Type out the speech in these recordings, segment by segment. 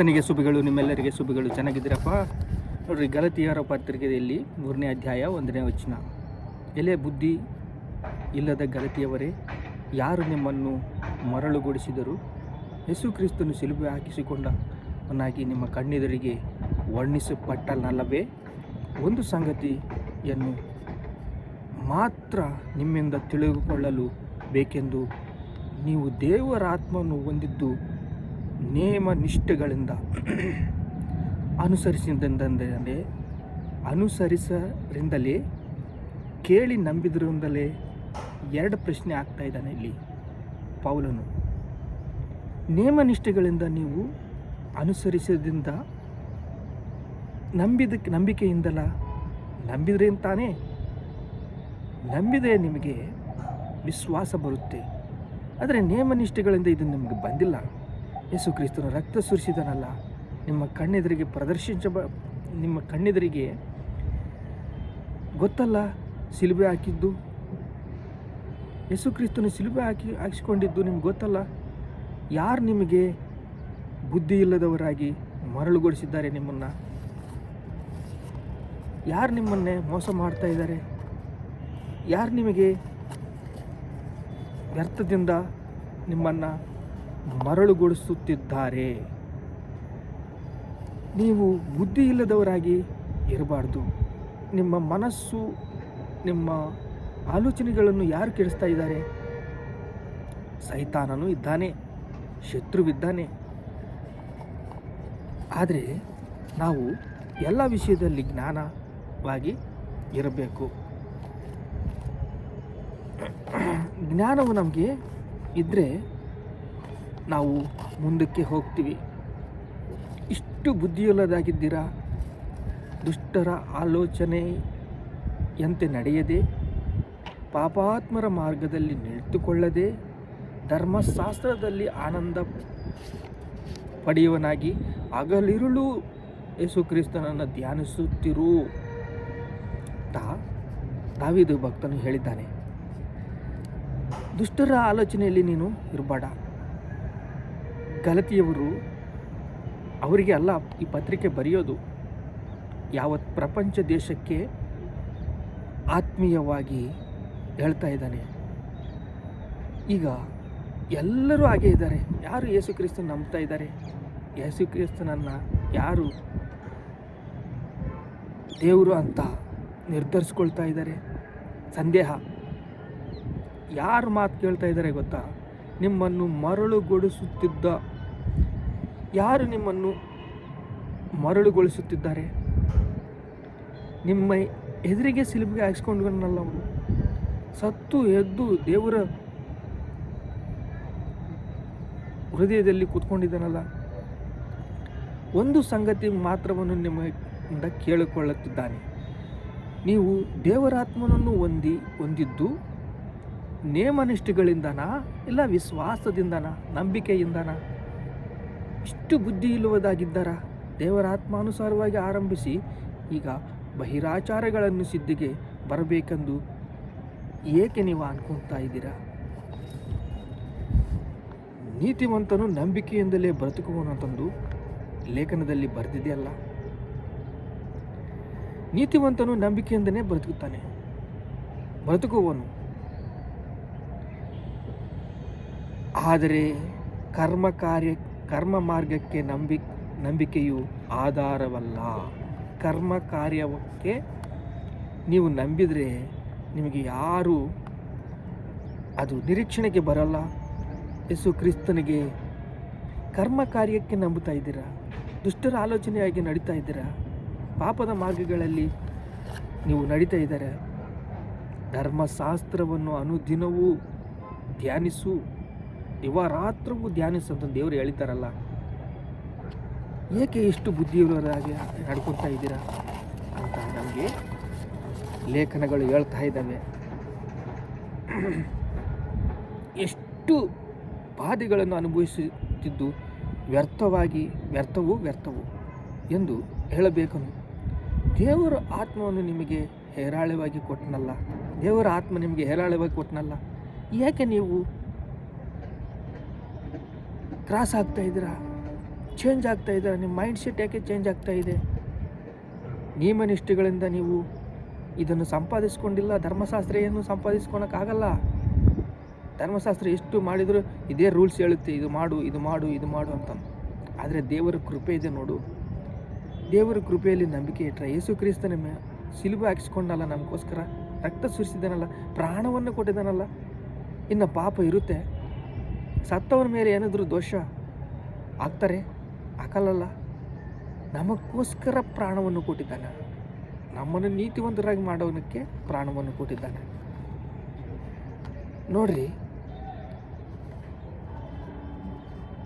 ನನಗೆ ಸುಬಿಗಳು ನಿಮ್ಮೆಲ್ಲರಿಗೆ ಸುಬಿಗಳು ಚೆನ್ನಾಗಿದ್ದೀರಪ್ಪ? ನೋಡ್ರಿ ಗಲತಿಯರ ಪತ್ರಿಕೆಯಲ್ಲಿ ಮೂರನೇ ಅಧ್ಯಾಯ ಒಂದನೇ ವಚನ. ಎಲೆ ಬುದ್ಧಿ ಇಲ್ಲದ ಗಲತಿಯವರೇ, ಯಾರು ನಿಮ್ಮನ್ನು ಮರಳುಗೊಳಿಸಿದರು ಯೇಸು ಕ್ರಿಸ್ತನು ಸಿಲುಬೆ ಹಾಕಿಸಿಕೊಂಡ ಅವನಾಗಿ ನಿಮ್ಮ ಕಣ್ಣೆದುರಿಗೆ ವರ್ಣಿಸಲ್ಪಟ್ಟನಲ್ಲವೇ? ಒಂದು ಸಂಗತಿಯನ್ನು ಮಾತ್ರ ನಿಮ್ಮಿಂದ ತಿಳಿದುಕೊಳ್ಳಲು ಬೇಕೆಂದು ನೀವು ದೇವರ ಆತ್ಮವನ್ನು ಹೊಂದಿದ್ದು ನೇಮ ನಿಷ್ಠೆಗಳಿಂದ ಅನುಸರಿಸಿದಂದರೆ ಅನುಸರಿಸರಿಂದಲೇ, ಕೇಳಿ ನಂಬಿದ್ರಿಂದಲೇ ಎರಡು ಪ್ರಶ್ನೆ ಆಗ್ತಾ ಇದ್ದಾನೆ ಇಲ್ಲಿ ಪೌಲನು. ನೇಮನಿಷ್ಠೆಗಳಿಂದ ನೀವು ಅನುಸರಿಸದಿಂದ ನಂಬಿದ ನಂಬಿಕೆಯಿಂದಲ್ಲ ನಂಬಿದ್ರೆ ತಾನೇ ನಂಬಿದೆ ನಿಮಗೆ ವಿಶ್ವಾಸ ಬರುತ್ತೆ. ಆದರೆ ನೇಮನಿಷ್ಠೆಗಳಿಂದ ಇದು ನಿಮಗೆ ಬಂದಿಲ್ಲ. ಯೇಸು ಕ್ರಿಸ್ತನು ರಕ್ತ ಸುರಿಸಿದನಲ್ಲ, ನಿಮ್ಮ ಕಣ್ಣೆದುರಿಗೆ ಪ್ರದರ್ಶಿಸ ನಿಮ್ಮ ಕಣ್ಣೆದುರಿಗೆ ಗೊತ್ತಲ್ಲ ಸಿಲುಬೆ ಹಾಕಿದ್ದು? ಯೇಸು ಕ್ರಿಸ್ತನು ಸಿಲುಬೆ ಹಾಕಿ, ಹಾಕಿಸ್ಕೊಂಡಿದ್ದು ನಿಮ್ಗೆ ಗೊತ್ತಲ್ಲ? ಯಾರು ನಿಮಗೆ ಬುದ್ಧಿ ಇಲ್ಲದವರಾಗಿ ಮರಳುಗೊಳಿಸಿದ್ದಾರೆ ನಿಮ್ಮನ್ನು? ಯಾರು ನಿಮ್ಮನ್ನೇ ಮೋಸ ಮಾಡ್ತಾ ಇದ್ದಾರೆ? ಯಾರು ನಿಮಗೆ ವ್ಯರ್ಥದಿಂದ ನಿಮ್ಮನ್ನು ಮರಳುಗೊಳಿಸುತ್ತಿದ್ದಾರೆ. ನೀವು ಬುದ್ಧಿ ಇಲ್ಲದವರಾಗಿ ಇರಬಾರ್ದು. ನಿಮ್ಮ ಮನಸ್ಸು, ನಿಮ್ಮ ಆಲೋಚನೆಗಳನ್ನು ಯಾರು ಕೆಡಿಸ್ತಾ ಇದ್ದಾರೆ? ಸೈತಾನನು ಇದ್ದಾನೆ, ಶತ್ರುವಿದ್ದಾನೆ. ಆದರೆ ನಾವು ಎಲ್ಲ ವಿಷಯದಲ್ಲಿ ಜ್ಞಾನವಾಗಿ ಇರಬೇಕು. ಜ್ಞಾನವು ನಮಗೆ ಇದ್ದರೆ ನಾವು ಮುಂದಕ್ಕೆ ಹೋಗ್ತೀವಿ. ಇಷ್ಟು ಬುದ್ಧಿಯುಳ್ಳದಾಗಿದ್ದೀರಾ? ದುಷ್ಟರ ಆಲೋಚನೆ ಎಂತೆ ನಡೆಯದೆ, ಪಾಪಾತ್ಮರ ಮಾರ್ಗದಲ್ಲಿ ನಿಂತುಕೊಳ್ಳದೆ ಧರ್ಮಶಾಸ್ತ್ರದಲ್ಲಿ ಆನಂದ ಪಡೆಯುವನಾಗಿ ಹಗಲಿರುಳು ಯೇಸು ಕ್ರಿಸ್ತನನ್ನು ಧ್ಯಾನಿಸುತ್ತಿರು. ತಾ, ದಾವಿದು ಭಕ್ತನು ಹೇಳಿದ್ದಾನೆ, ದುಷ್ಟರ ಆಲೋಚನೆಯಲ್ಲಿ ನೀನು ಇರಬೇಡ. ಗಲತಿಯವರು ಅವರಿಗೆ ಅಲ್ಲ, ಈ ಪತ್ರಿಕೆ ಬರೆಯೋದು ಯಾವ ಪ್ರಪಂಚ ದೇಶಕ್ಕೆ ಆತ್ಮೀಯವಾಗಿ ಹೇಳ್ತಾ ಇದ್ದಾನೆ. ಈಗ ಎಲ್ಲರೂ ಹಾಗೆ ಇದ್ದಾರೆ. ಯಾರು ಯೇಸು ಕ್ರಿಸ್ತನ ನಂಬ್ತಾ ಇದ್ದಾರೆ? ಯೇಸು ಕ್ರಿಸ್ತನನ್ನು ಯಾರು ದೇವರು ಅಂತ ನಿರ್ಧರಿಸ್ಕೊಳ್ತಾ ಇದ್ದಾರೆ? ಸಂದೇಹ. ಯಾರು ಮಾತು ಕೇಳ್ತಾ ಇದ್ದಾರೆ ಗೊತ್ತಾ? ನಿಮ್ಮನ್ನು ಮರಳುಗೊಳಿಸುತ್ತಿದ್ದ ಯಾರು ನಿಮ್ಮನ್ನು ಮರಳುಗೊಳಿಸುತ್ತಿದ್ದಾರೆ? ನಿಮ್ಮ ಎದುರಿಗೆ ಸಿಲುಬಿಗೆ ಹಾಕ್ಸ್ಕೊಂಡ್ವನಲ್ಲ ಅವನು. ಸತ್ತು ಎದ್ದು ದೇವರ ಹೃದಯದಲ್ಲಿ ಕೂತ್ಕೊಂಡಿದ್ದಾನಲ್ಲ. ಒಂದು ಸಂಗತಿ ಮಾತ್ರವನ್ನು ನಿಮ್ಮಿಂದ ಕೇಳಿಕೊಳ್ಳುತ್ತಿದ್ದಾನೆ. ನೀವು ದೇವರಾತ್ಮನನ್ನು ಹೊಂದಿ, ಹೊಂದಿದ್ದು ನೇಮನಿಷ್ಠೆಗಳಿಂದನಾ ಇಲ್ಲ ವಿಶ್ವಾಸದಿಂದನಾ, ನಂಬಿಕೆಯಿಂದನಾ? ಇಷ್ಟು ಬುದ್ಧಿ ಇಲ್ಲುವುದಾಗಿದ್ದರ? ದೇವರ ಆತ್ಮಾನುಸಾರವಾಗಿ ಆರಂಭಿಸಿ ಈಗ ಬಹಿರಾಚಾರಗಳನ್ನು ಸಿದ್ಧಿಗೆ ಬರಬೇಕೆಂದು ಏಕೆ ನೀವು ಅನ್ಕೊತಾ ಇದ್ದೀರಾ? ನೀತಿವಂತನು ನಂಬಿಕೆಯಿಂದಲೇ ಬ್ರತುಕುವನಂತಂದು ಲೇಖನದಲ್ಲಿ ಬರೆದಿದೆಯಲ್ಲ? ನೀತಿವಂತನು ನಂಬಿಕೆಯಿಂದನೇ ಬದುಕುತ್ತಾನೆ ಬದುಕುವನು ಆದರೆ ಕರ್ಮ ಕಾರ್ಯ ಕರ್ಮ ಮಾರ್ಗಕ್ಕೆ ನಂಬಿ ನಂಬಿಕೆಯು ಆಧಾರವಲ್ಲ. ಕರ್ಮ ಕಾರ್ಯಕ್ಕೆ ನೀವು ನಂಬಿದರೆ ನಿಮಗೆ ಯಾರು ಅದು ನಿರೀಕ್ಷಣೆಗೆ ಬರಲ್ಲ. ಯೇಸು ಕ್ರಿಸ್ತನಿಗೆ ಕರ್ಮ ಕಾರ್ಯಕ್ಕೆ ನಂಬುತ್ತಾ ಇದ್ದೀರಾ? ದುಷ್ಟರ ಆಲೋಚನೆಯಾಗಿ ನಡೀತಾ ಇದ್ದೀರಾ? ಪಾಪದ ಮಾರ್ಗಗಳಲ್ಲಿ ನೀವು ನಡೀತಾ ಇದ್ದಾರೆ. ಧರ್ಮಶಾಸ್ತ್ರವನ್ನು ಅನುದಿನವೂ ಧ್ಯಾನಿಸು. ದಿವಾರಾತ್ರವೂ ಧ್ಯಾನಿಸಂತ ದೇವರು ಹೇಳಿದ್ದಾರಲ್ಲ, ಏಕೆ ಇಷ್ಟು ಬುದ್ಧಿಯುಳ್ಳವರಾಗಿ ನಡ್ಕೊತಾ ಇದ್ದೀರಾ ಅಂತ ನಮಗೆ ಲೇಖನಗಳು ಹೇಳ್ತಾ ಇದ್ದಾವೆ. ಎಷ್ಟು ಬಾಧೆಗಳನ್ನು ಅನುಭವಿಸುತ್ತಿದ್ದು ವ್ಯರ್ಥವಾಗಿ, ವ್ಯರ್ಥವೂ ವ್ಯರ್ಥವು ಎಂದು ಹೇಳಬೇಕು ದೇವರ ಆತ್ಮವನ್ನು ನಿಮಗೆ ಹೇರಾಳವಾಗಿ ಕೊಟ್ಟನಲ್ಲ, ದೇವರ ಆತ್ಮ ನಿಮಗೆ ಹೇರಾಳವಾಗಿ ಕೊಟ್ಟನಲ್ಲ ಯಾಕೆ ನೀವು ಕ್ರಾಸ್ ಆಗ್ತಾ ಇದ್ದೀರಾ? ಚೇಂಜ್ ಆಗ್ತಾ ಇದೆ ನಿಮ್ಮ ಮೈಂಡ್ ಸೆಟ್ ಯಾಕೆ ಚೇಂಜ್ ಆಗ್ತಾ ಇದೆ? ನಿಯಮನಿಷ್ಠೆಗಳಿಂದ ನೀವು ಇದನ್ನು ಸಂಪಾದಿಸ್ಕೊಂಡಿಲ್ಲ ಧರ್ಮಶಾಸ್ತ್ರ ಏನು ಸಂಪಾದಿಸ್ಕೊಳಕ್ಕಾಗಲ್ಲ. ಧರ್ಮಶಾಸ್ತ್ರ ಎಷ್ಟು ಮಾಡಿದರೂ ಇದೇ ರೂಲ್ಸ್ ಹೇಳುತ್ತೆ, ಇದು ಮಾಡು ಇದು ಮಾಡು ಇದು ಮಾಡು ಅಂತ. ಆದರೆ ದೇವರ ಕೃಪೆ ಇದೆ ನೋಡು. ದೇವರ ಕೃಪೆಯಲ್ಲಿ ನಂಬಿಕೆ ಇಟ್ಟರೆ ಯೇಸು ಕ್ರಿಸ್ತನ ಮೇ ಸಿಲುಬೆ ಹಾಕಿಸ್ಕೊಂಡಲ್ಲ ನಮಗೋಸ್ಕರ? ರಕ್ತ ಸುರಿಸಿದನಲ್ಲ, ಪ್ರಾಣವನ್ನು ಕೊಟ್ಟಿದ್ದಾನಲ್ಲ ಇನ್ನು ಪಾಪ ಇರುತ್ತೆ. ಸತ್ತವನ ಮೇಲೆ ಏನಾದರೂ ದೋಷ ಆಗ್ತಾರೆ? ಹಾಕಲ್ಲ ನಮಗೋಸ್ಕರ ಪ್ರಾಣವನ್ನು ಕೊಟ್ಟಿದ್ದಾನೆ. ನಮ್ಮನ್ನು ನೀತಿವಂತರಾಗಿ ಮಾಡೋನಕ್ಕೆ ಪ್ರಾಣವನ್ನು ಕೊಟ್ಟಿದ್ದಾನೆ. ನೋಡ್ರಿ.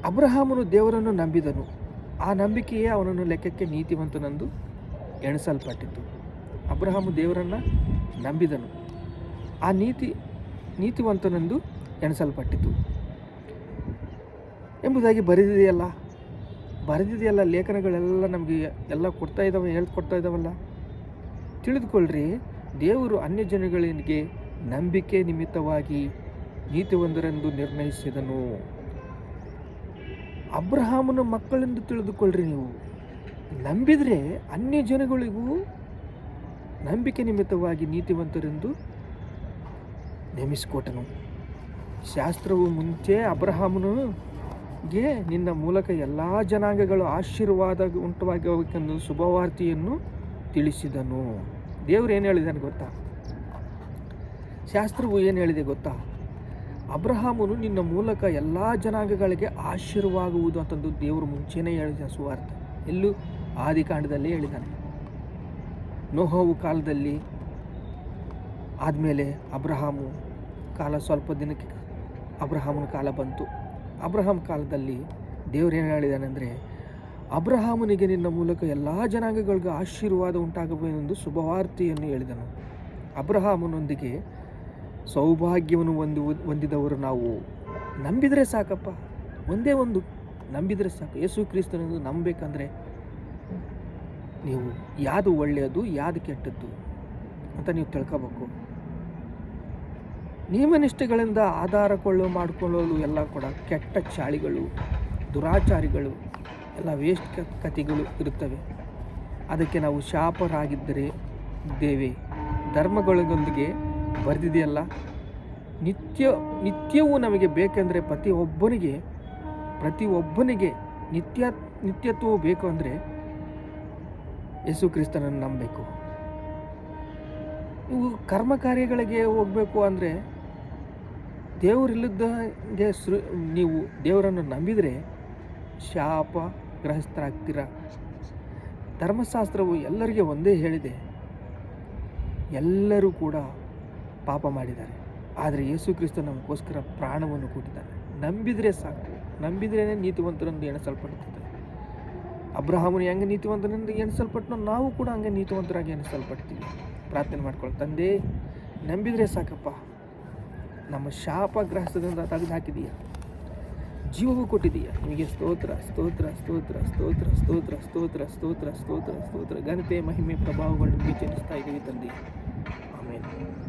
ಅಬ್ರಹಾಮನು ದೇವರನ್ನು ನಂಬಿದನು. ಆ ನಂಬಿಕೆಯೇ ಅವನನ್ನು ಲೆಕ್ಕಕ್ಕೆ ನೀತಿವಂತನೆಂದು ಎಣಿಸಲ್ಪಟ್ಟಿತು ಅಬ್ರಹಾಮು ದೇವರನ್ನು ನಂಬಿದನು. ಆ ನೀತಿ, ನೀತಿವಂತನೆಂದು ಎಣಿಸಲ್ಪಟ್ಟಿತು ಎಂಬುದಾಗಿ ಬರೆದಿದೆಯಲ್ಲ? ಬರೆದಿದೆಯಲ್ಲ ಲೇಖನಗಳೆಲ್ಲ ನಮಗೆ ಎಲ್ಲ ಕೊಡ್ತಾ ಇದ್ದಾವೆ ಹೇಳ್ಕೊಡ್ತಾ ಇದ್ದಾವಲ್ಲ ತಿಳಿದುಕೊಳ್ಳ್ರಿ ದೇವರು ಅನ್ಯ ಜನಗಳಿಗೆ ನಂಬಿಕೆ ನಿಮಿತ್ತವಾಗಿ ನೀತಿವಂತರೆಂದು ನಿರ್ಣಯಿಸಿದನು. ಅಬ್ರಹಾಮನ ಮಕ್ಕಳೆಂದು ತಿಳಿದುಕೊಳ್ಳ್ರಿ ನೀವು. ನಂಬಿದರೆ ಅನ್ಯ ಜನಗಳಿಗೂ ನಂಬಿಕೆ ನಿಮಿತ್ತವಾಗಿ ನೀತಿವಂತರೆಂದು ನೇಮಿಸಿಕೊಟ್ಟನು. ಶಾಸ್ತ್ರವು ಮುಂಚೆ ಅಬ್ರಹಾಮನಿಗೆ ನಿನ್ನ ಮೂಲಕ ಎಲ್ಲ ಜನಾಂಗಗಳು ಆಶೀರ್ವಾದ ಉಂಟವಾಗಿ ಹೋಗಬೇಕೆಂದು ಶುಭವಾರ್ತೆಯನ್ನು ತಿಳಿಸಿದನು. ದೇವರು ಏನು ಹೇಳಿದಾನೆ ಗೊತ್ತಾ? ಶಾಸ್ತ್ರವು ಏನು ಹೇಳಿದೆ ಗೊತ್ತಾ? ಅಬ್ರಹಾಮನು ನಿನ್ನ ಮೂಲಕ ಎಲ್ಲ ಜನಾಂಗಗಳಿಗೆ ಆಶೀರ್ವಾಗುವುದು ಅಂತಂದು ದೇವರು ಮುಂಚೆನೇ ಹೇಳಿದ ಸುವಾರ್ತೆ. ಎಲ್ಲೂ ಆದಿಕಾಂಡದಲ್ಲಿ ಹೇಳಿದ್ದಾನೆ ನೋಹವು ಕಾಲದಲ್ಲಿ ಆದಮೇಲೆ ಅಬ್ರಹಾಮು ಕಾಲ ಸ್ವಲ್ಪ ದಿನಕ್ಕೆ ಅಬ್ರಹಾಮನ ಕಾಲ ಬಂತು. ಅಬ್ರಹಾಂ ಕಾಲದಲ್ಲಿ ದೇವರು ಏನು ಹೇಳಿದ್ದಾನೆ ಅಂದರೆ ಅಬ್ರಹಾಮನಿಗೆ ನಿನ್ನ ಮೂಲಕ ಎಲ್ಲ ಜನಾಂಗಗಳಿಗೆ ಆಶೀರ್ವಾದ ಉಂಟಾಗಬೇಕೆಂದು ಶುಭವಾರ್ತೆಯನ್ನು ಹೇಳಿದನು. ಅಬ್ರಹಾಮನೊಂದಿಗೆ ಸೌಭಾಗ್ಯವನ್ನು ಹೊಂದಿ, ಹೊಂದಿದವರು ನಾವು. ನಂಬಿದರೆ ಸಾಕಪ್ಪ. ಒಂದೇ ಒಂದು ನಂಬಿದರೆ ಸಾಕು. ಯೇಸು ಕ್ರಿಸ್ತನನ್ನು ನಂಬಬೇಕಂದ್ರೆ ನೀವು ಯಾವುದು ಒಳ್ಳೆಯದು ಯಾವುದು ಕೆಟ್ಟದ್ದು ಅಂತ ನೀವು ತಿಳ್ಕೋಬೇಕು. ನಿಯಮನಿಷ್ಠೆಗಳಿಂದ ಆಧಾರ ಕೊಳ್ಳು ಮಾಡಿಕೊಳ್ಳಲು ಎಲ್ಲ ಕೂಡ ಕೆಟ್ಟ ಚಾಳಿಗಳು, ದುರಾಚಾರಿಗಳು, ಎಲ್ಲ ವೇಸ್ಟ್ ಕಥೆಗಳು ಇರುತ್ತವೆ. ಅದಕ್ಕೆ ನಾವು ಶಾಪರಾಗಿದ್ದರೆ ಇದ್ದೇವೆ ಧರ್ಮಗಳೊಂದಿಗೆ ಬರೆದಿದೆಯಲ್ಲ? ನಿತ್ಯ, ನಿತ್ಯವೂ ನಮಗೆ ಬೇಕೆಂದರೆ ಪ್ರತಿಯೊಬ್ಬನಿಗೆ ಪ್ರತಿಯೊಬ್ಬನಿಗೆ ನಿತ್ಯ, ನಿತ್ಯತ್ವವು ಬೇಕು ಅಂದರೆ ಯೇಸು ಕ್ರಿಸ್ತನನ್ನು ನಂಬಬೇಕು. ನೀವು ಕರ್ಮ ಕಾರ್ಯಗಳಿಗೆ ಹೋಗಬೇಕು ಅಂದರೆ ದೇವರಿಲ್ಲದಂಗೆ ಸೃ, ನೀವು ದೇವರನ್ನು ನಂಬಿದರೆ ಶಾಪ ಗ್ರಹಸ್ಥರಾಗ್ತೀರ. ಧರ್ಮಶಾಸ್ತ್ರವು ಎಲ್ಲರಿಗೆ ಒಂದೇ ಹೇಳಿದೆ. ಎಲ್ಲರೂ ಕೂಡ ಪಾಪ ಮಾಡಿದ್ದಾರೆ. ಆದರೆ ಯೇಸು ಕ್ರಿಸ್ತ ನಮಗೋಸ್ಕರ ಪ್ರಾಣವನ್ನು ಕೊಟ್ಟಿದ್ದಾನೆ ನಂಬಿದರೆ ಸಾಕು. ನಂಬಿದ್ರೇ ನೀತಿವಂತರೆಂದು ಎಣಿಸಲ್ಪಡುತ್ತದೆ. ಅಬ್ರಹಾಮನು ಹೆಂಗೆ ನೀತಿವಂತನೆಂದು ಎಣಿಸಲ್ಪಟ್ಟನೋ ನಾವು ಕೂಡ ಹಂಗೆ ನೀತಿವಂತರಾಗಿ ಎಣಿಸಲ್ಪಡ್ತೀವಿ. ಪ್ರಾರ್ಥನೆ ಮಾಡ್ಕೊಳ್ಳಿ. ತಂದೆ, ನಂಬಿದರೆ ಸಾಕಪ್ಪ. ನಮ್ಮ ಶಾಪ ಗ್ರಹಸ್ಥದಿಂದ ತೆಗೆದು ಹಾಕಿದೀಯ. ಜೀವವೂ ಕೊಟ್ಟಿದೀಯ. ನಿಮಗೆ ಸ್ತೋತ್ರ ಸ್ತೋತ್ರ ಸ್ತೋತ್ರ ಸ್ತೋತ್ರ ಸ್ತೋತ್ರ ಸ್ತೋತ್ರ ಸ್ತೋತ್ರ ಸ್ತೋತ್ರ ಸ್ತೋತ್ರ, ಘನತೆ, ಮಹಿಮೆ, ಪ್ರಭಾವಗಳು ನಿಮಗೆ ಚೆನ್ನಿಸ್ತಾ ಇದ್ದೀವಿ ತಂದೆ ಆಮೇಲೆ